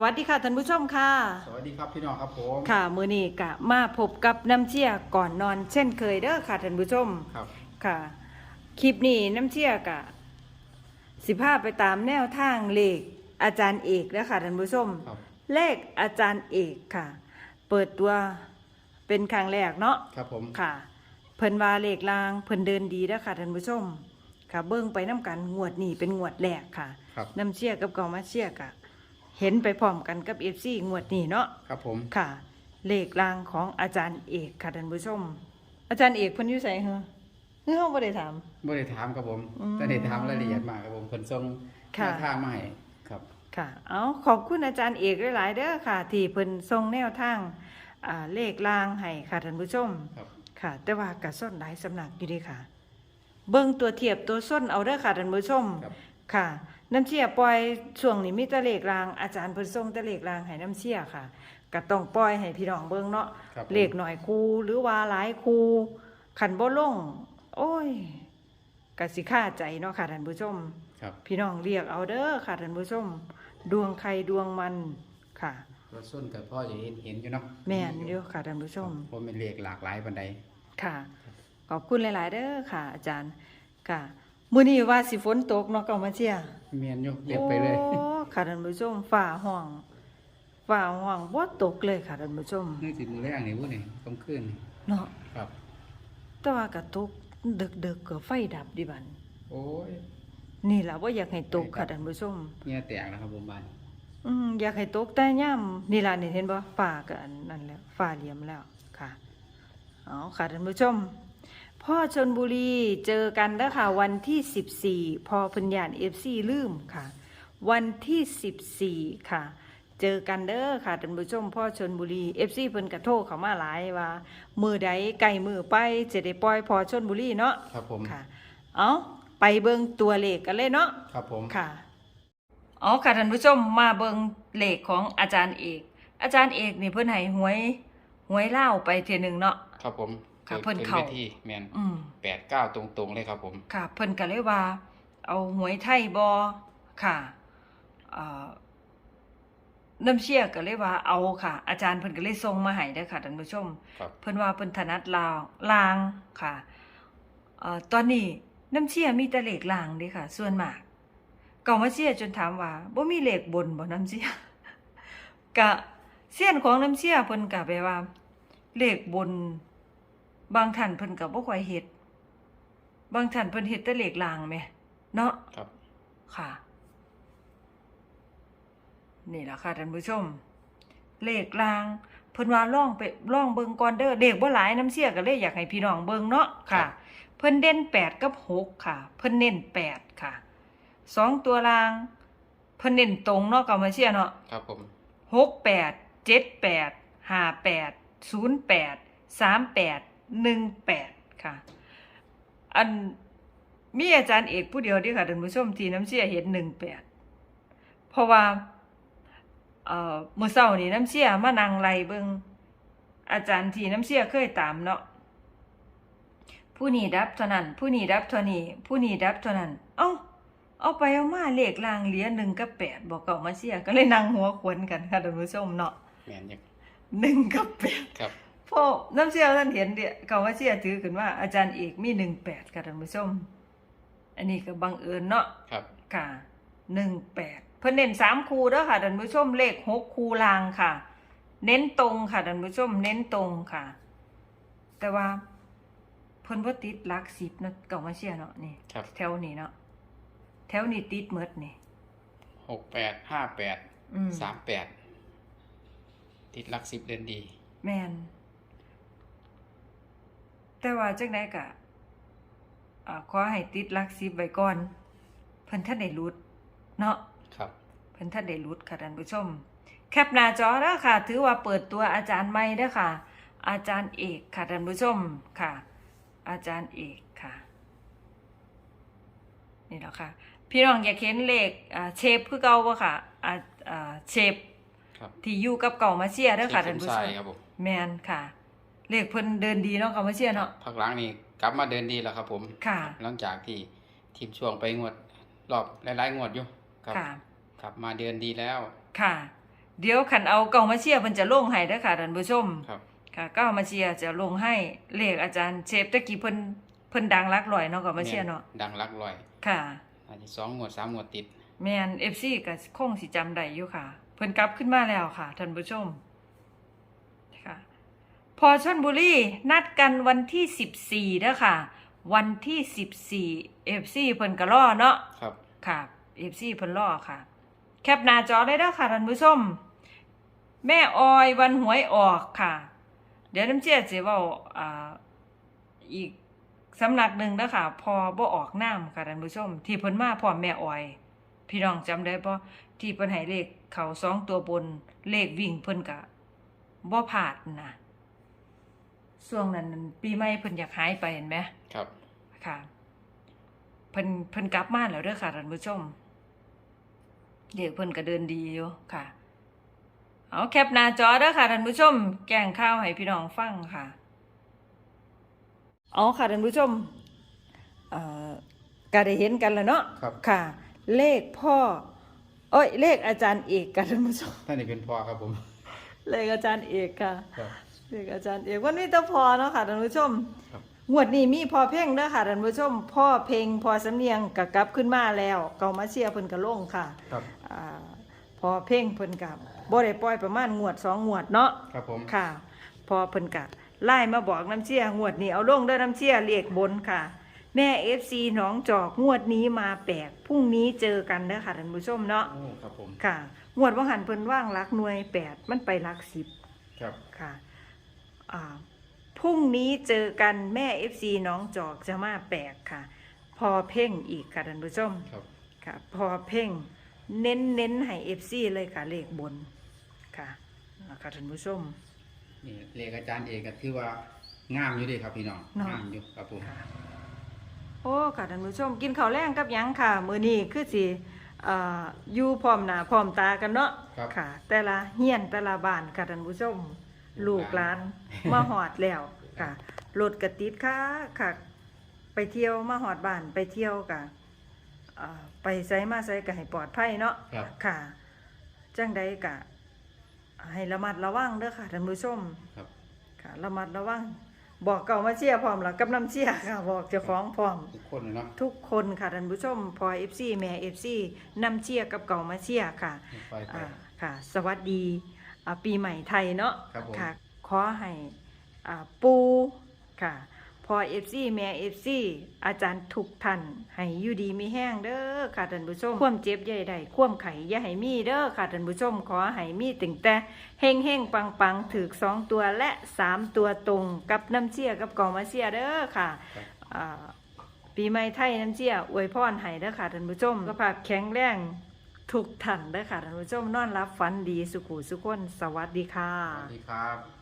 สวัสดีค่ะท่านผู้ชมค่ะ สวัสดีครับพี่น้องครับผมค่ะมือนี้กะมาพบกับน้ำเชี่ยก่อนนอน เช่นเคยเด้อค่ะท่านผู้ชมครับค่ะ คลิปนี้น้ำเชี่ยกะสิพาไปตามแนวทางเลขอาจารย์เอกแล้วค่ะท่านผู้ชม ครับเลขอาจารย์เอกค่ะ เปิดตัวเป็นครั้งแรกเนาะครับผมค่ะ เพิ่นว่าเลขลางเพิ่นเดินดีแล้วค่ะท่านผู้ชม ค่ะ เบิ่งไปน้กันงวดนี้เป็นงวดแรกค่ะ ครับน้ำเชี่ยกับเกามาเชี่ยกะ เห็นไปพร้อมกันกับเอฟซีงวดนี้เนาะครับผมค่ะ เลขลางของอาจารย์เอกค่ะท่านผู้ชม อาจารย์เอกเพิ่นอยู่ไสเหรอเฮ้ยเฮาบ่ได้ถามไม่ได้ถามครับผมอืมแต่ได้ถามรายละเอียดมากครับผมคนทรงค่ะแนวทางมาให้ครับ ค่ะ เอาขอบคุณอาจารย์เอกหลายๆเด้อค่ะ ที่เพิ่นส่งแนวทางอ่าเลขลางให้ค่ะท่านผู้ชม ครับ ค่ะ แต่ว่ากระส้นหลายสำนักอยู่เดีค่ะ เบิ่งตัวเทียบตัวส้นเอาเด้อค่ะท่านผู้ชม ครับ ค่ะ น้ำเชี่ยปล่อยช่วงนี้มีแตะเลขรางอาจารย์เพิ่นส่งแตะเลขรางให้น้ำเชี่ยค่ะก็ต้องปล่อยให้พี่น้องเบิ่งเนาะครับผม เลขหน่อยคูหรือว่าหลายคูขันบ่ลง โอ้ยกสิค่าใจเนาะค่ะท่านผู้ชม ครับพี่น้องเรียกเอาเด้อค่ะท่านผู้ชม ดวงใครดวงมันค่ะ รถส้นกับพ่อจะเห็นเห็นอยู่เนาะแม่นอยู่ค่ะท่านผู้ชม ผมเป็นเลขหลากหลายบันไดค่ะ ขอบคุณหลาย ๆ เด้อค่ะ อาจารย์ ค่ะ มื้อนี้ว่าสิฝนตกเนาะก็มาเชียร์เมียนอยู่เรียกไปเลย โอ้ค่ะท่านผู้ชมฝ่าห้องฝ่าห้องบ่ตกเลยค่ะท่านผู้ชมนี่สิมือแรกนี่วุ้นี่ต้องขึ้นเนาะครับ แต่ว่าก็ตกดึกๆก็ไฟดับดิบันโอ้ยนี่ล่ะว่าอยากให้ตกค่ะท่านผู้ชมเงี้ยแตกแล้วครับผมบ้านอืมอยากให้ตกแต่ย่ำนี่ล่ะนี่เห็นบ่ฟ้าก็อันนั่นแล้วฟ้าเหลี่ยมแล้วค่ะเอาค่ะท่านผู้ชม พ่อชนบุรีเจอกันแล้วค่ะ วันที่ 14 พอเพัญญาณ FC ลืมค่ะ วันที่ 14 ค่ะ เจอกันเด้อค่ะท่านผู้ชมพ่อชนบุรี FC เพิ่นกระโทรเข้ามาหลายว่า มือใดไก่มือไปจะได้ปล่อยพอชนบุรีเนาะครับผมค่ะ เอาไปเบิ่งตัวเลขกันเลยเนาะครับผมค่ะอ๋อค่ะท่านผู้ชมมาเบิ่งเลขของอาจารย์เอก อาจารย์เอกนี่เพิ่นให้หวยหวยเล่าวไปเทียหนึ่งเนาะครับผม ค่ะขึ้เพิ่นขึ้เข้าวทีแมนอืมแปดเก้าตรงๆเลยครับผม ค่ะ เพิ่นก็เลยว่า เอาหวยไทยบอค่ะเอ่อน้ำเชี่ยก็เลยว่าเอาค่ะ อาจารย์เพิ่นก็เลยส่งมาให้เด้อค่ะท่านผู้ชมครับเพิ่นว่าเพิ่นถนัดลาวลางค่ะเอ่อตอนนี้น้ำเชี่ยมีแต่เลขลางเด้ค่ะ ส่วนมากก็มาเชี่ยจนถามว่าบ่มีเลขบนบ่น้ำเชี่ยกะเสี้ยนของน้ำเชี่ยเพิ่นก็แปลว่าเลขบน บางท่านเพิ่นก็บ่ค่อยเฮ็ด บางท่านเพิ่นเฮ็ดแต่เลขลางแหมเนาะครับ ค่ะ นี่ล่ะค่ะท่านผู้ชม เลขลางเพิ่นว่าล่องไปล่องเบิ่งก่อนเด้อเลขบ่หลายน้ำเสียก็เลยอยากให้พี่น้องเบิ่งเนาะค่ะ เพิ่นเด่น8กับ6ค่ะ เพิ่นเน้น8ค่ะสองตัวลาง เพิ่นเน้นตรงเนาะก็มาเชียเนาะครับผม 68 78 58 08 38 18ค่ะ อันมีอาจารย์เอกผู้เดียวเดียวค่ะท่านผู้ชมที่น้ำเชี่ยเห็น18เพราะว่าเอ่อมื้อเช้านี้น้ำเชี่ยมานั่งไล่เบิ่งอาจารย์ที่น้ำเชี่ยเคยตามเนาะผู้นี้ดับเท่านั้น ผู้นี้ดับเท่านี้ ผู้นี้ดับเท่านั้น เอ้าเอาไปเอามาเลขลางเหลือหนึ่งกับแปดบอกเก่ามาเสียก็เลยนั่งหัวควนกันค่ะท่านผู้ชมเนาะแมนยังหนึ่งกับแปดครับ พอน้ำเสียท่านเห็นเดียเก่ามาเสียถือขึ้นว่าอาจารย์เอกมีหนึ่งแปดค่ะท่านผู้ชม อันนี้ก็บังเอิญเนาะครับค่ะหนึ่งแปดเพิ่นเน้นสามคูเด้อค่ะท่านผู้ชมเลขหกคูลางค่ะ เน้นตรงค่ะท่านผู้ชม เน้นตรงค่ะ แต่ว่าเพิ่นบ่ติดหลักสิบเนาะเก่ามาเสียเนาะนี่ครับแถวนี้เนาะแถวนี้ติดเมดนี่หกแปดห้าแปดอืมสามแปดติดหลักสิบเดือนดี แมน แต่ว่าจังไดกะอ่าขอให้ติดหลักสิบไว้ก่อน เพิ่นท่านได้รุด เนาะครับเพิ่นท่านได้รุดค่ะท่านผู้ชม แคปหน้าจอแล้วค่ะ ถือว่าเปิดตัวอาจารย์ใหม่เด้อค่ะ อาจารย์เอกค่ะท่านผู้ชมค่ะ อาจารย์เอกค่ะ นี่แหละค่ะ พี่น้องอยากเห็นเลขอ่าเชฟคือเก่าบ่ค่ะอ่าอ่าเชฟครับที่อยู่กับเก่ามาเชียเด้อค่ะเช็ท่านคผู้สชมมครับผมแมนค่ะ เลขเพิ่นเดินดีเนาะเก่ามาเชียเนาะพักหล้างนี่กลับมาเดินดีแล้วครับผม ค่ะ หลังจากที่ทีมช่วงไปงวดรอบหลายๆงวดอยู่ครับค่ะกลับมาเดินดีแล้ว ค่ะ เดี๋ยวขันเอาเก่ามาเชียร์เพิ่นจะลงให้เด้อค่ะท่านผู้ชมครับ ค่ะเก้ามาเชียร์จะลงให้เลขอาจารย์เชฟตะกี้เพิ่นเพิ่นดังรักลอยเนาะเก่ามาเชียร์เนาะดังหลักร้อยค่ะอาจจะสองงวดสามงวดติด แม่น FC ก็คงสิจำได้อยู่ค่ะ เพิ่นกลับขึ้นมาแล้วค่ะท่านผู้ชมค่ะ พอชนบุรีนัดกันวันที่14เด้อค่ะ วันที่14 FC เพิ่นก็รอเนาะครับค่ะ FC เพิ่นรอค่ะ แคปหน้าจอได้เด้อค่ะท่านผู้ชมแม่ออยวันหวยออกค่ะ เดี๋ยวน้ำเชี่ยสิเว้าอ่าอีกสำนักหนึ่งเด้อค่ะพอบ่ออกน้ำค่ะท่านผู้ชม ที่เพิ่นมาพร้อมแม่ออย พี่น้องจำได้บ่ที่เพิ่นให้เลขเขาสองตัวบนเลขวิ่งเพิ่นก็บ่พลาดนะ ช่วงนั้นปีใหม่เพิ่นอยากหายไปเห็นไหมครับ ค่ะเพิ่นเพิ่นกลับมาแล้วเด้อค่ะท่านผู้ชมเด็กเพิ่นก็เดินดีอยู่ค่ะ เอาแคปหน้าจอเด้อค่ะท่านผู้ชม แกงข้าวให้พี่น้องฟังค่ะเอาค่ะท่านผู้ชมเอ่อก็ได้เห็นกันแล้วเนาะครับ ค่ะ เลขพ่อ เอ้ย เลขอาจารย์เอกค่ะท่านผู้ชมท่านนี่เป็นพ่อครับผม เลขอาจารย์เอกค่ะ ครับ เลขอาจารย์เอกวันนี้ต้องพอเนาะค่ะท่านผู้ชมครับงวดนี้มีพ่อเพ่งเด้อค่ะท่านผู้ชมพ่อเพ่งพ่อสำเนียงกะกลับขึ้นมาแล้วเกามาเชียร์เพิ่นกะลงค่ะครับอ่าพอเพ่งเพิ่นกับบ่ได้ปล่อยประมาณงวดสองงวดเนาะครับผมค่ะ พอเพิ่นกะไล่มาบอกน้ำเชี่ยงวดนี้เอาลงเด้อน้ำเชี่ยเรียกบนค่ะ แม่ FC หนองจอกงวดนี้มาแปลกพรุ่งนี้เจอกันเด้อค่ะท่านผู้ชมเนาะโอ้ครับผมค่ะงวดว่าหันเพิ่นว่างหลักหน่วยแปดมันไปหลักสิบครับค่ะอ่า พรุ่งนี้เจอกันแม่ FC หน้องจอกจะมาแปลกค่ะ พอเพ่งอีกค่ะท่านผู้ชมครับ ค่ะ พอเพ่งเน้นเน้นให้ FC เลยค่ะเลขบนค่ะนะคะท่านผู้ชม นี่เลขอาจารย์เอกก็ถือว่างามอยู่เดีครับพี่น้องเนาะ งามอยู่ครับผมค่ะโอ้ค่ะท่านผู้ชม กินข้าวแรงกับหยังค่ะ มื้อนี้คือสิอ่าอยู่พร้อมหน้าพร้อมตากันเนาะครับ ค่ะ แต่ละเฮียนแต่ละบ้านค่ะท่านผู้ชม ลูกหลาน มาหอดแล้วค่ะรถกระติดค่ะค่ะ ไปเที่ยวมาหอดบ้านไปเที่ยวกะอ่าไปไสมาไสก็ให้ปลอดภัยเนาะครับค่ะจังใดกะ ให้ระมัดระวังเด้อค่ะท่านผู้ชมครับค่ะ ระมัดระวังบอกเก่ามาเชียร์พร้อมแล้วกับน้ำเชียร์ค่ะ บอกเจ้าของพร้อมทุกคนเลยเนาะทุกคนค่ะท่านผู้ชมพอเอฟซีแม่เอฟซีน้ำเชียร์กับเก่ามาเชียร์ค่ะไปไปอ่าค่ะ สวัสดี อ่าปีใหม่ไทยเนาะครับผม ค่ะขอให้อ่าปูค่ะ พอเอฟซีแม่เอฟซีอาจารย์ทุกท่านให้อยู่ดีมีแห้งเด้อค่ะท่านผู้ชม ความเจ็บใหญ่ใดความไข่อย่าให้มีเด้อค่ะท่านผู้ชม ขอให้มีตึงแต่เฮงเฮงปังปังถือสองตัวและสามตัวตรงกับน้ำเชียกับกองมาเชียเด้อค่ะครับ อ่า ปีใหม่ไทยน้ำเจียอวยพรให้เด้อค่ะท่านผู้ชมสุขภาพแข็งแรง ทุกท่านเด้อค่ะท่านผู้ชมนอนรับฝันดีสุขุสุขคนสวัสดีค่ะ สวัสดีครับ